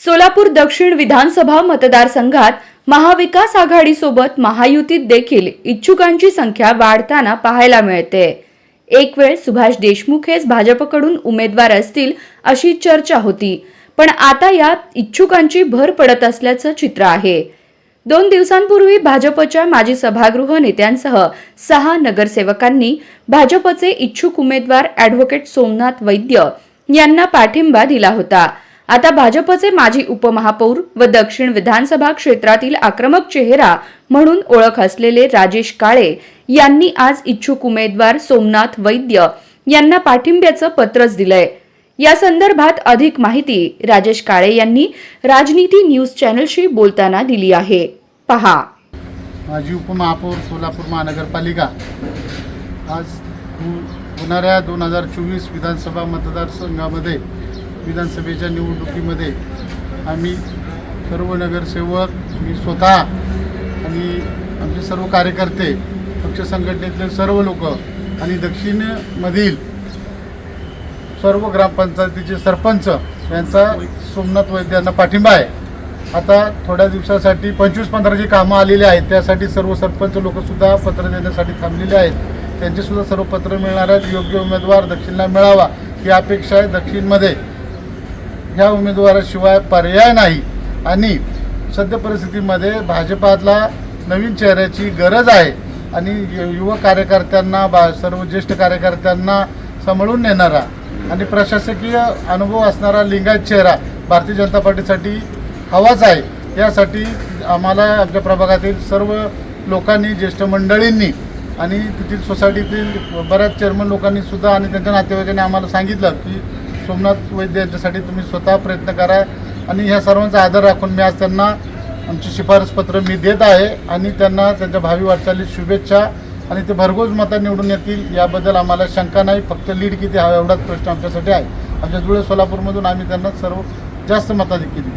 सोलापूर दक्षिण विधानसभा मतदारसंघात महाविकास आघाडीसोबत महायुतीत देखील इच्छुकांची संख्या वाढताना पाहायला मिळते. एक वेळ सुभाष देशमुख हेच भाजपकडून उमेदवार असतील अशी चर्चा होती पण आता यात इच्छुकांची भर पडत असल्याचं चित्र आहे. दोन दिवसांपूर्वी भाजपच्या माजी सभागृह नेत्यांसह सहा नगरसेवकांनी भाजपचे इच्छुक उमेदवार ॲडव्होकेट सोमनाथ वैद्य यांना पाठिंबा दिला होता. आता भाजपचे माजी उपमहापौर व दक्षिण विधानसभा क्षेत्रातील आक्रमक चेहरा म्हणून ओळख असलेले राजेश काळे यांनी आज इच्छुक उमेदवार सोमनाथ वैद्य यांना पाठिंब्याचं पत्रच दिलंय. या संदर्भात अधिक माहिती राजेश काळे यांनी राजनीती न्यूज चॅनलशी बोलताना दिली आहे. पहा. माजी उपमहापौर सोलापूर महानगरपालिका. आज होणाऱ्या दोन हजार चोवीस विधानसभा मतदारसंघामध्ये विधानसभेच्या निवडणुकीमध्ये आम्ही सर्व नगरसेवक मी स्वतः आणि आमचे सर्व कार्यकर्ते पक्ष संघटनेतले सर्व लोक आणि दक्षिणमधील सर्व ग्रामपंचायतीचे सरपंच यांचा सोमनाथ वैद्य यांना पाठिंबा आहे. आता थोड्या दिवसासाठी पंचवीस पंधराची कामं आलेली आहेत त्यासाठी सर्व सरपंच लोकसुद्धा पत्र देण्यासाठी थांबलेले आहेत. त्यांचेसुद्धा सर्व पत्र मिळणार आहेत. योग्य उमेदवार दक्षिणला मिळावा ही अपेक्षा आहे दक्षिणमध्ये. ह्या उमेदवाराशिवाय पर्याय नाही. आणि सद्य परिस्थितीमध्ये भाजपातला नवीन चेहऱ्याची गरज आहे. आणि युवक कार्यकर्त्यांना बा सर्व ज्येष्ठ कार्यकर्त्यांना सांभाळून नेणारा आणि प्रशासकीय अनुभव असणारा लिंगायत चेहरा भारतीय जनता पार्टीसाठी हवाच आहे. यासाठी आम्हाला आमच्या प्रभागातील सर्व लोकांनी ज्येष्ठ मंडळींनी आणि तेथील सोसायटीतील बऱ्याच चेअरमन लोकांनी सुद्धा आणि त्यांच्या नातेवाईकांनी आम्हाला सांगितलं की सोमनाथ वैद्य यांच्यासाठी तुम्ही स्वतः प्रयत्न करा आणि ह्या सर्वांचा आदर राखून मी आज त्यांना आमची शिफारसपत्र मी देत आहे आणि त्यांना त्यांच्या भावी वाटचालीत शुभेच्छा आणि ते भरघोस मता निवडून येतील याबद्दल आम्हाला शंका नाही. फक्त लीड किती हवा एवढाच प्रश्न आमच्यासाठी आहे. आमच्या जुळे सोलापूरमधून आम्ही त्यांना सर्व जास्त मताधिक्य दिली